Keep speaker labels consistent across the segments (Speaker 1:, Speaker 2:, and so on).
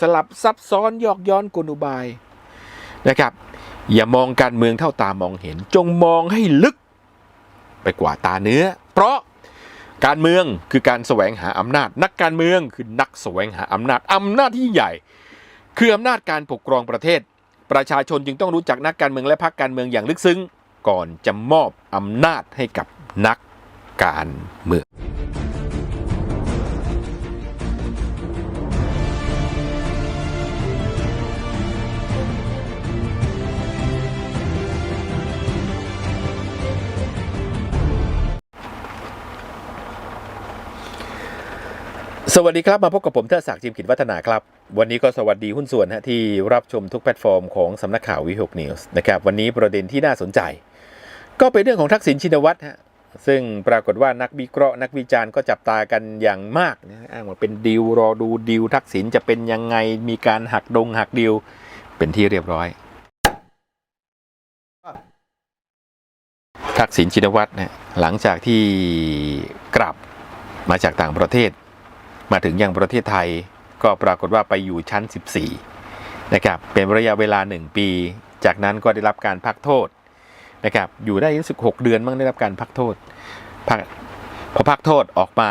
Speaker 1: สลับซับซ้อนยอกย้อนกลอุบายนะครับ อย่ามองการเมืองเท่าตามองเห็น จงมองให้ลึกไปกว่าตาเนื้อ เพราะการเมืองคือการแสวงหาอำนาจ นักการเมืองคือนักแสวงหาอำนาจอำนาจที่ใหญ่ คืออำนาจการปกครองประเทศ ประชาชนจึงต้องรู้จักนักการเมืองและพรรคการเมืองอย่างลึกซึ้ง ก่อนจะมอบอำนาจให้กับนักการเมือง สวัสดีครับ มาพบกับผมเทอศักดิ์จิมกิจวัฒนาครับ วันนี้ก็สวัสดีหุ้นส่วนฮะที่รับชมทุกแพลตฟอร์มของสำนักข่าววิหกนิวส์นะครับวันนี้ประเด็นที่น่าสนใจ ก็เป็นเรื่องของทักษิณชินวัตรฮะซึ่งปรากฏว่านักวิเคราะห์นักวิจารณ์ก็จับตากันอย่างมากนะอ้างว่าเป็นดีลรอดูดีลทักษิณจะเป็นยังไงมีการหักดงหักดีลเป็นที่เรียบร้อย ทักษิณชินวัตรเนี่ยหลังจากที่กลับมาจากต่างประเทศ มาถึงยังประเทศไทยก็ปรากฏว่าไปอยู่ชั้น 14 นะครับ เป็นระยะเวลา 1 ปี จากนั้นก็ได้รับการพักโทษนะครับ อยู่ได้รู้สึก6เดือนมั้งได้รับการพักโทษพักพอพักโทษออกมา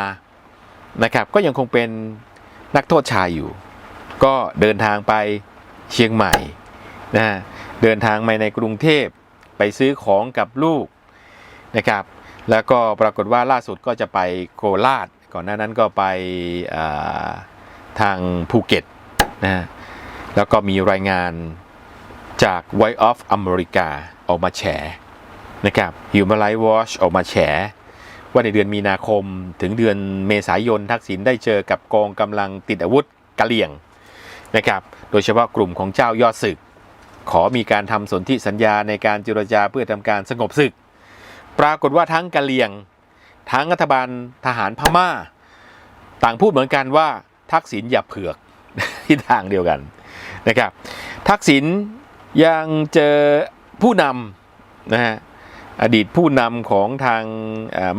Speaker 1: นะครับ ก็ยังคงเป็นนักโทษชายอยู่ ก็เดินทางไปเชียงใหม่นะเดินทางมาในกรุงเทพไปซื้อของกับลูกนะครับ แล้วก็ปรากฏว่าล่าสุดก็จะไปโคราช ก่อนหน้านั้นก็ไปทางภูเก็ตนะฮะแล้วก็มีรายงานจาก White of America ออกมาแฉนะครับ Human Rights Watch ออกมาแฉว่าในเดือนมีนาคมถึงเดือนเมษายนทักษิณได้เจอกับกองกำลังติดอาวุธกะเหลี่ยงนะครับ โดยเฉพาะกลุ่มของเจ้ายอดศึก ขอมีการทำสนธิสัญญาในการเจรจาเพื่อทำการสงบศึก ปรากฏว่าทั้งกะเหลี่ยง ทั้งรัฐบาลทหารพม่า ต่างพูดเหมือนกันว่าทักษิณอย่าเผือกที่ทางเดียวกันนะครับ ทักษิณยังเจอผู้นำนะฮะอดีตผู้นำของทาง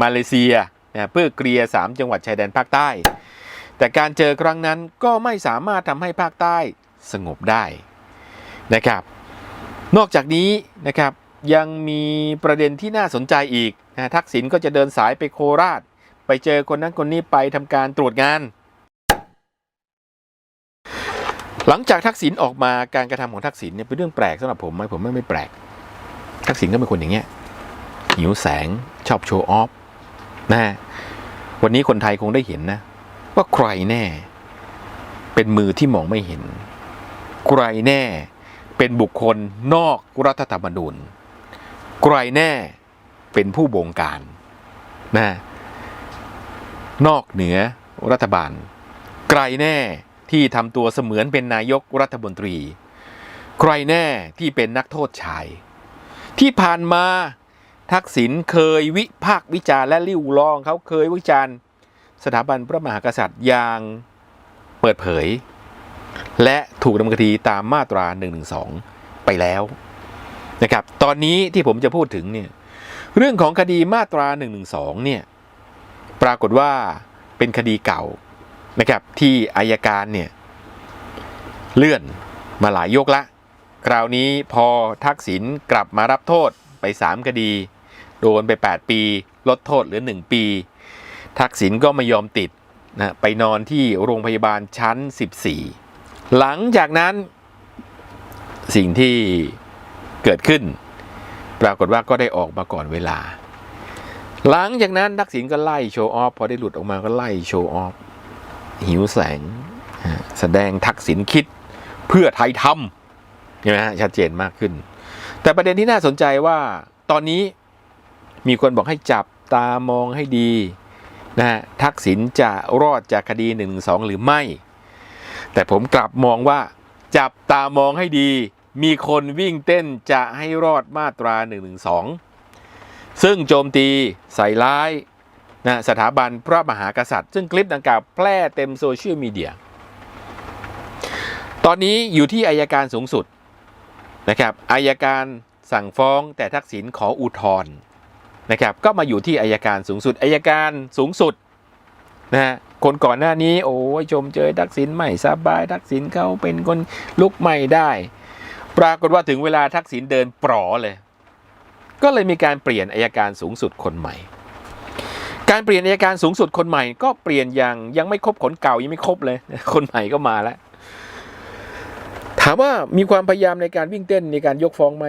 Speaker 1: มาเลเซียนะเพื่อเกลียร์สามจังหวัดชายแดนภาคใต้ แต่การเจอครั้งนั้นก็ไม่สามารถทำให้ภาคใต้สงบได้นะครับ นอกจากนี้นะครับยังมีประเด็นที่น่าสนใจอีก นะทักษิณก็จะเดินสายไปโคราช ไปเจอคนนั้นคนนี้ไปทำการตรวจงาน หลังจากทักษิณออกมาการกระทำของทักษิณเนี่ยเป็นเรื่องแปลกสำหรับผมไหมผมไม่ไม่แปลก ทักษิณก็เป็นคนอย่างเงี้ยหิวแสงชอบโชว์ออฟนะฮะวันนี้คนไทยคงได้เห็นนะ ว่าใครแน่ เป็นมือที่มองไม่เห็น ใครแน่ เป็นบุคคลนอกรัฐธรรมนูญ ใครแน่ เป็นผู้บงการนะนอกเหนือรัฐบาล ใครแน่ที่ทำตัวเสมือนเป็นนายกรัฐมนตรี ใครแน่ที่เป็นนักโทษชาย ที่ผ่านมาทักษิณเคยวิพากษ์วิจารและริ้วรองเขาเคยวิจารณ์สถาบันพระมหากษัตริย์อย่างเปิดเผย และถูกดำเนินคดีตามมาตรา112ไปแล้วนะครับ ตอนนี้ที่ผมจะพูดถึงเนี่ย เรื่องของคดีมาตรา112เนี่ยปรากฏว่าเป็นคดีเก่านะครับที่อายการเนี่ยเลื่อนมาหลายยกละ คราวนี้พอทักษิณกลับมารับโทษไป 3 คดี โดนไป 8 ปี ลดโทษเหลือ 1 ปี ทักษิณก็ไม่ยอมติดนะไปนอนที่โรงพยาบาลชั้น 14 หลังจากนั้นสิ่งที่เกิดขึ้น รากฏว่าก็ได้ออกมาก่อนเวลา หลังจากนั้นทักษิณก็ไล่โชว์ออฟพอได้หลุดออกมาก็ไล่โชว์ออฟหิวแสง แสดงทักษิณคิดเพื่อไทยทำใช่ไหมฮะชัดเจนมากขึ้น แต่ประเด็นที่น่าสนใจว่าตอนนี้มีคนบอกให้จับตามองให้ดีนะฮะทักษิณจะรอดจากคดี1นึหรือไม่ แต่ผมกลับมองว่าจับตามองให้ดี มีคนวิ่งเต้นจะให้รอดมาตรา1นึซึ่งโจมตีใส่ร้ายนะสถาบันพระมหากษัตริย์ ซึ่งคลิปดังกล่าวแพร่เต็มโซเชียลมีเดีย ตอนนี้อยู่ที่อายการสูงสุดนะครับอายการสั่งฟ้องแต่ทักษิณขออุทธรณ์นะครับก็มาอยู่ที่อายการสูงสุดอายการสูงสุดนะฮะคนก่อนหน้านี้โอ้ยชมเจอทักษิณไม่สบายทักษิณเขาเป็นคนลุกไม่ได้ ปรากฏว่าถึงเวลาทักษิณเดินปลอเลย ก็เลยมีการเปลี่ยนอายการสูงสุดคนใหม่ การเปลี่ยนอายการสูงสุดคนใหม่ ก็เปลี่ยนอย่างยังไม่ครบขนเก่ายังไม่ครบเลย คนใหม่ก็มาแล้ว ถามว่ามีความพยายามในการวิ่งเต้นในการยกฟ้องไหม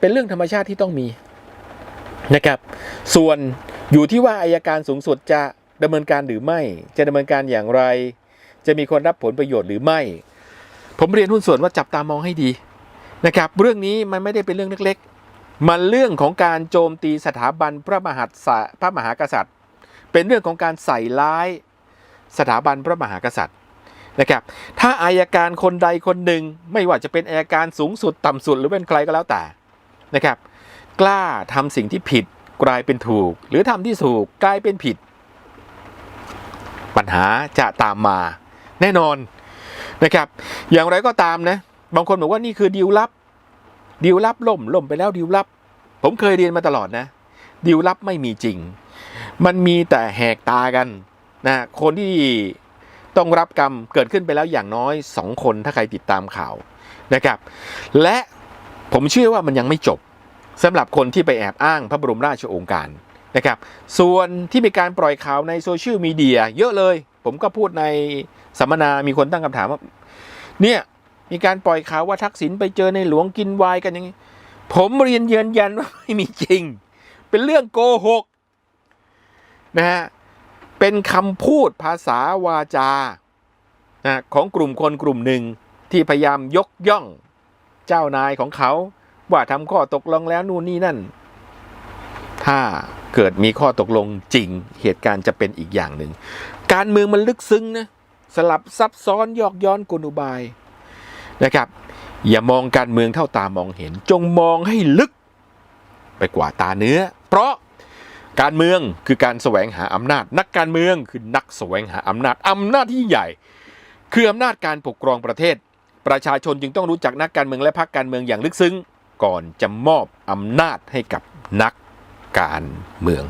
Speaker 1: เป็นเรื่องธรรมชาติที่ต้องมีนะครับ ส่วนอยู่ที่ว่าอายการสูงสุดจะดำเนินการหรือไม่ จะดำเนินการอย่างไร จะมีคนรับผลประโยชน์หรือไม่ ผมเรียนหุ้นส่วนว่าจับตามองให้ดี นะครับเรื่องนี้มันไม่ได้เป็นเรื่องเล็กๆ มันเรื่องของการโจมตีสถาบันพระมหากษัตริย์พระมหากษัตริย์ เป็นเรื่องของการใส่ร้ายสถาบันพระมหากษัตริย์นะครับถ้าอายการคนใดคนหนึ่งไม่ว่าจะเป็นอายการสูงสุดต่ำสุดหรือเป็นใครก็แล้วแต่นะครับ กล้าทำสิ่งที่ผิดกลายเป็นถูก หรือทำที่ถูกกลายเป็นผิด ปัญหาจะตามมาแน่นอนนะครับ อย่างไรก็ตามนะ บางคนบอกว่านี่คือดีลลับดีลลับล่มล่มไปแล้วดีลลับ ผมเคยเรียนมาตลอดนะดีลลับไม่มีจริง มันมีแต่แหกตากันนะคนที่ต้องรับกรรมเกิดขึ้นไปแล้วอย่างน้อยสองคนถ้าใครติดตามข่าวนะครับ และผมเชื่อว่ามันยังไม่จบสำหรับคนที่ไปแอบอ้างพระบรมราชโองการนะครับ ส่วนที่มีการปล่อยข่าวในโซเชียลมีเดียเยอะเลย ผมก็พูดในสัมมนามีคนตั้งคำถามว่าเนี่ย มีการปล่อยข่าวว่าทักษิณไปเจอในหลวงกินวน์กันอย่างนี้ ผมเรียนยืนยันว่าไม่มีจริง เป็นเรื่องโกหกนะฮะเป็นคำพูดภาษาวาจานะของกลุ่มคนกลุ่มหนึ่งที่พยายามยกย่องเจ้านายของเขา ว่าทำข้อตกลงแล้วนู่นนี่นั่น ถ้าเกิดมีข้อตกลงจริง เหตุการณ์จะเป็นอีกอย่างหนึ่ง การเมืองมันลึกซึ้งนะ สลับซับซ้อนยอกย้อนกลอุบาย นะครับ อย่ามองการเมืองเท่าตามองเห็น จงมองให้ลึกไปกว่าตาเนื้อ เพราะการเมืองคือการแสวงหาอำนาจ นักการเมืองคือนักแสวงหาอำนาจอำนาจที่ใหญ่ คืออำนาจการปกครองประเทศ ประชาชนจึงต้องรู้จักนักการเมืองและพรรคการเมืองอย่างลึกซึ้ง ก่อนจะมอบอำนาจให้กับนักการเมือง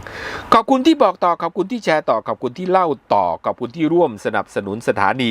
Speaker 1: ขอบคุณที่บอกต่อขอบคุณที่แชร์ต่อขอบคุณที่เล่าต่อขอบคุณที่ร่วมสนับสนุนสถานี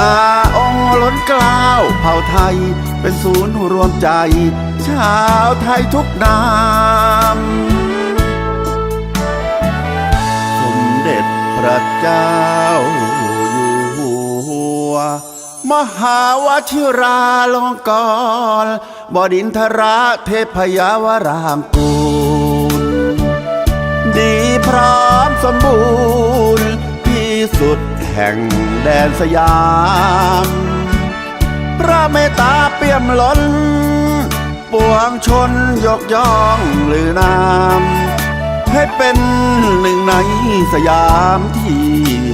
Speaker 2: อาองค์ล้นกล้าวเผ่าไทย เป็นศูนย์รวมใจ ชาวไทยทุกนามสมเด็จพระเจ้าอยู่หัว มหาวชิราลงกรณบดินทราเทพยาวรางกูล ดีพร้อมสมบูรณ์ที่สุดแห่ง แดนสยาม พระเมตตาเปี่ยมล้น ปวงชนยกย่องหรือนามให้เป็นหนึ่งในสยามที่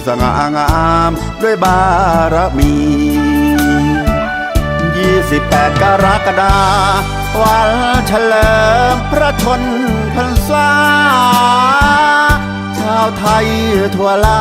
Speaker 2: สง่างามด้วยบารมี 28 กรกฎาวันเฉลิมพระชนพรรษา ชาวไทยทั่วลา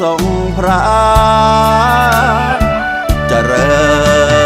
Speaker 2: ทรงพระเจริญ